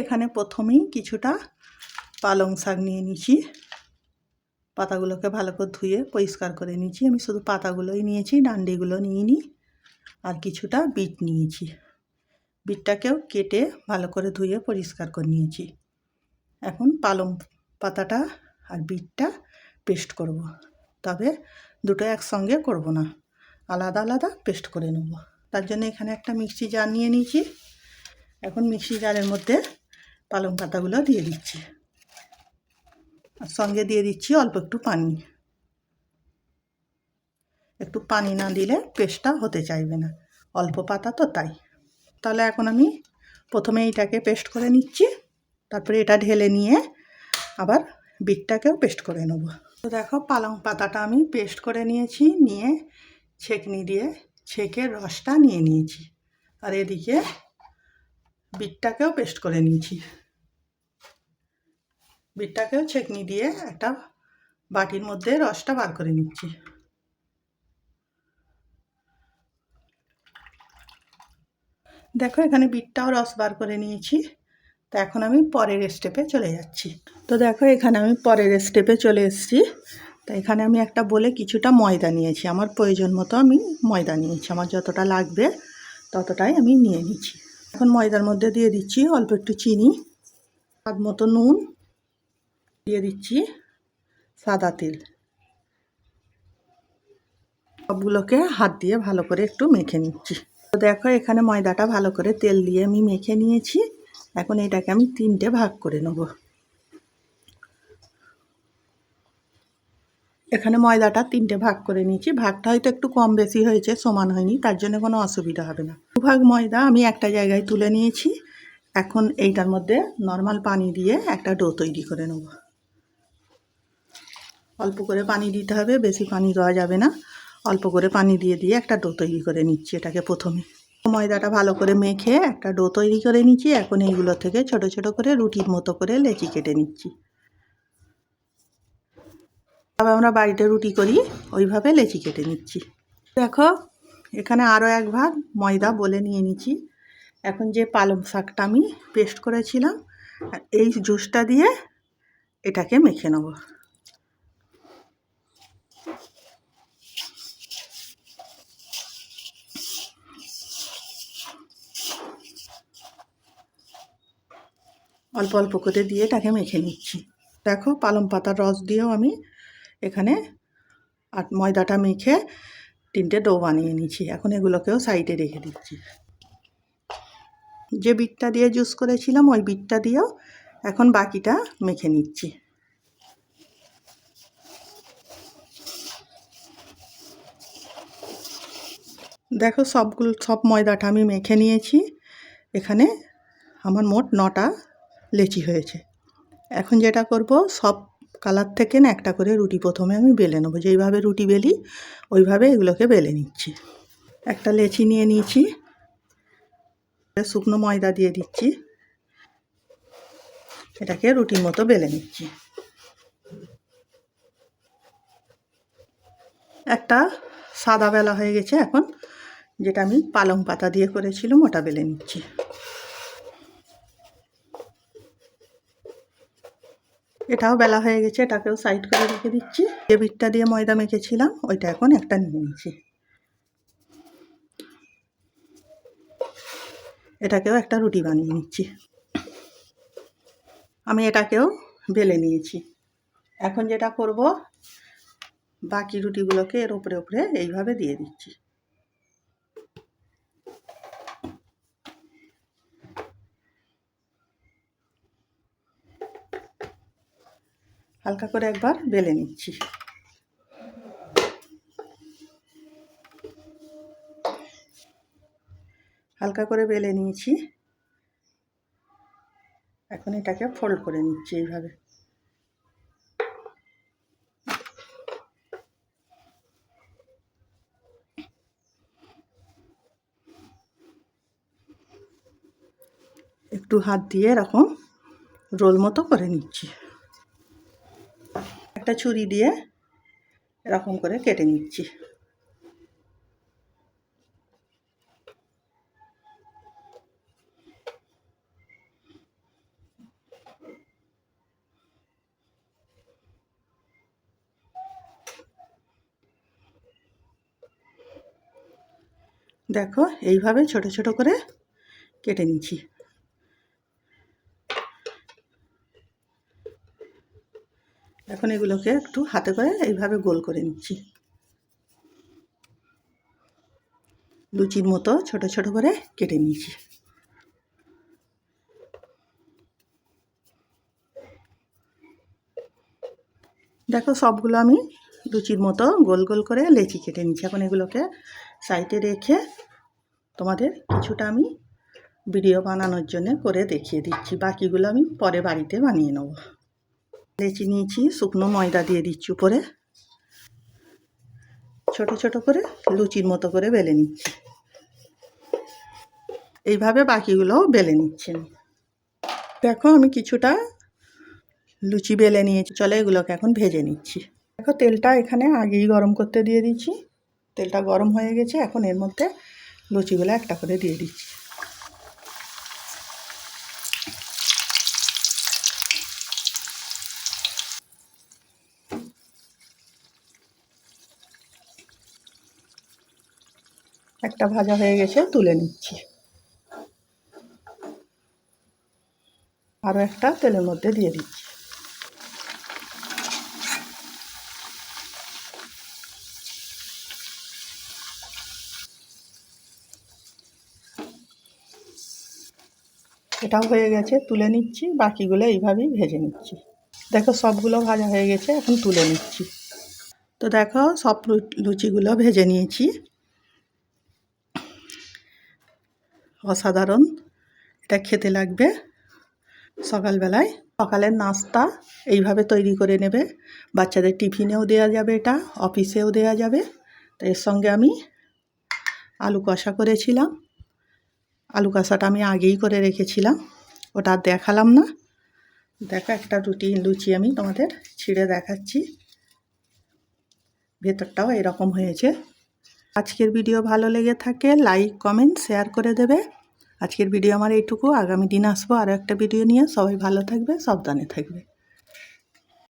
এখানে প্রথমেই কিছুটা পালং শাক নিয়ে নিচ্ছি পাতাগুলোকে ভালো করে ধুয়ে পরিষ্কার করে নিয়েছি। আমি শুধু পাতাগুলোই নিয়েছি, ডান্ডিগুলো নিইনি আর কিছুটা বিট নিয়েছি। বিটটাকেও কেটে ভালো করে ধুয়ে পরিষ্কার করে নিয়েছি। এখন পালং পাতাটা আর বিটটা পেস্ট করব। তবে দুটো একসঙ্গে করব না, আলাদা আলাদা পেস্ট করে নেব। তার জন্য এখানে একটা মিক্সি জার নিয়ে নিয়েছি। এখন মিক্সি জারের মধ্যে পালং পাতাগুলো দিয়ে দিচ্ছি। আর সঙ্গে দিয়ে দিচ্ছি অল্প একটু পানি। একটু পানি না দিলে পেস্টটা হতে চাইবে না। অল্প পাতা তো তাই। তাহলে এখন আমি প্রথমে এইটাকে পেস্ট করে নিচ্ছি। তারপরে এটা ঢেলে নিয়ে আবার বিটটাকেও পেস্ট করে নেব। তো দেখো পালং পাতাটা আমি পেস্ট করে নিয়েছি। নিয়ে ছেঁকনি দিয়ে ছেঁকে রসটা নিয়ে নিয়েছি। আর এদিকে বিটটাকেও পেস্ট করে নিয়েছি। বিটটাকেও ছেঁকনি দিয়ে একটা বাটির মধ্যে রসটা বার করে নিচ্ছি। দেখো, এখানে বিটটাও রস বার করে নিয়েছি। তো এখন আমি পরের স্টেপে চলে যাচ্ছি। তো দেখো, এখানে আমি পরের স্টেপে চলে এসেছি। তো এখানে আমি একটা বলে কিছুটা ময়দা নিয়েছি। আমার প্রয়োজন মতো আমি ময়দা নিয়েছি। আমার যতটা লাগবে ততটাই আমি নিয়ে নিচ্ছি। এখন ময়দার মধ্যে দিয়ে দিচ্ছি অল্প একটু চিনি, স্বাদ মতো নুন, দিয়ে দিচ্ছি সাদা তেল। সবগুলোকে হাত দিয়ে ভালো করে একটু মেখে নিচ্ছি। তো দেখো এখানে ময়দাটা ভালো করে তেল দিয়ে আমি মেখে নিয়েছি। এখন এটাকে আমি তিনটে ভাগ করে নেব। এখানে ময়দাটা তিনটে ভাগ করে নিয়েছি। ভাগটা হয়তো একটু কম বেশি হয়েছে, সমান হয়নি, তার জন্য কোনো অসুবিধা হবে না। দু ভাগ ময়দা আমি একটা জায়গায় তুলে নিয়েছি। এখন এইটার মধ্যে নর্মাল পানি দিয়ে একটা ডো তৈরি করে নেব। অল্প করে পানি দিতে হবে, বেশি পানি দেওয়া যাবে না। অল্প করে পানি দিয়ে দিয়ে একটা ডো তৈরি করে নিচ্ছি এটাকে প্রথমে। ময়দাটা ভালো করে মেখে একটা ডো তৈরি করে নিচ্ছি। এখন এইগুলো থেকে ছোট ছোট করে রুটির মতো করে লেচি কেটে নিচ্ছি। তবে আমরা বাড়িতে রুটি করি, ওইভাবে লেচি কেটে নিচ্ছি। দেখো, এখানে আরও এক ভাগ ময়দা বলে নিয়ে নিচ্ছি। এখন যে পালং শাকটা আমি পেস্ট করেছিলাম, এই জুসটা দিয়ে এটাকে মেখে নেব। অল্প অল্প করে দিয়ে এটাকে মেখে নিচ্ছি। দেখো, পালং পাতার রস দিয়েও আমি এখানে আর ময়দাটা মেখে তিনটে ডো বানিয়ে নিচ্ছি। এখন এগুলোকেও সাইডে রেখে দিচ্ছি। যে বিটটা দিয়ে জুস করেছিলাম, ওই বিটটা দিয়েও এখন বাকিটা মেখে নিচ্ছি। দেখো সবগুলো, সব ময়দাটা আমি মেখে নিয়েছি। এখানে আমার মোট নটা লেচি হয়েছে। এখন যেটা করব, সব কালার থেকে না একটা করে রুটি প্রথমে আমি বেলে নেব। যেইভাবে রুটি বেলি, ওইভাবে এগুলোকে বেলে নিচ্ছি। একটা লেচি নিয়ে নিয়েছি। শুকনো ময়দা দিয়ে দিচ্ছি। এটাকে রুটির মতো বেলে নিচ্ছি। একটা সাদা বেলা হয়ে গেছে এখন, যেটা আমি পালং পাতা দিয়ে করেছিলাম, ওটা বেলে নিচ্ছি। এটাও বেলা হয়ে গেছে, এটাকেও সাইড করে রেখে দিচ্ছি। যে বিটটা দিয়ে ময়দা মেখেছিলাম, ওইটা এখন একটা নিয়ে নিচ্ছি এটাকেও একটা রুটি বানিয়ে নিচ্ছি। আমি এটাকেও বেলে নিয়েছি। এখন যেটা করব, বাকি রুটিগুলোকে এর উপরে উপরে এইভাবে দিয়ে দিচ্ছি। হালকা করে একবার বেলে নিচ্ছি। হালকা করে বেলে নিয়েছি। এখন এটাকে ফোল্ড করে নিচ্ছি এইভাবে। একটু হাত দিয়ে এরকম রোল মতো করে নিচ্ছি। একটা ছুরি দিয়ে এরকম করে কেটে নিচ্ছি। দেখো এইভাবে ছোট ছোট করে কেটে নিচ্ছি। এখন এগুলোকে একটু হাতে করে এইভাবে গোল করে নিচ্ছি। লুচির মতো ছোট ছোট করে কেটে নিয়েছি। দেখো সবগুলো আমি লুচির মতো গোল গোল করে লেচি কেটে নিচ্ছি এখন এগুলোকে সাইডে রেখে তোমাদের কিছুটা আমি ভিডিও বানানোর জন্য করে দেখিয়ে দিচ্ছি। বাকিগুলো আমি পরে বাড়িতে বানিয়ে নেব। লেচি নিয়েছি, শুকনো ময়দা দিয়ে দিচ্ছি উপরে। ছোট ছোট করে লুচির মতো করে বেলে নিচ্ছি। এইভাবে বাকিগুলোও বেলে নিচ্ছি আমি। দেখো আমি কিছুটা লুচি বেলে নিয়েছি, চলে এগুলোকে এখন ভেজে নিচ্ছি। দেখো তেলটা এখানে আগেই গরম করতে দিয়ে দিচ্ছি। তেলটা গরম হয়ে গেছে, এখন এর মধ্যে লুচিগুলো একটা করে দিয়ে দিচ্ছি। একটা ভাজা হয়ে গেছে, তুলে নিচ্ছি। আরও একটা তেলের মধ্যে দিয়ে দিচ্ছি। এটাও হয়ে গেছে, তুলে নিচ্ছি, বাকিগুলো এইভাবেই ভেজে নিচ্ছি। দেখো সবগুলো ভাজা হয়ে গেছে, এখন তুলে নিচ্ছি। তো দেখো সব লুচিগুলো ভেজে নিয়েছি। অসাধারণ। এটা খেতে লাগবে সকালবেলায়। সকালের নাস্তা এইভাবে তৈরি করে নেবে। বাচ্চাদের টিফিনেও দেওয়া যাবে এটা, অফিসেও দেওয়া যাবে। তো এর সঙ্গে আমি আলু কষা করেছিলাম। আলু কষাটা আমি আগেই করে রেখেছিলাম। ওটা দেখালাম না। দেখো একটা রুটি, লুচি আমি তোমাদের ছিঁড়ে দেখাচ্ছি। ভেতরটাও এরকম হয়েছে। আজকের ভিডিও ভালো লেগে থাকে, লাইক, কমেন্ট, শেয়ার করে দেবে। আজকের ভিডিও আমার এইটুকু। আগামী দিন আসব আরও একটা ভিডিও নিয়ে। সবাই ভালো থাকবে, সাবধানে থাকবে।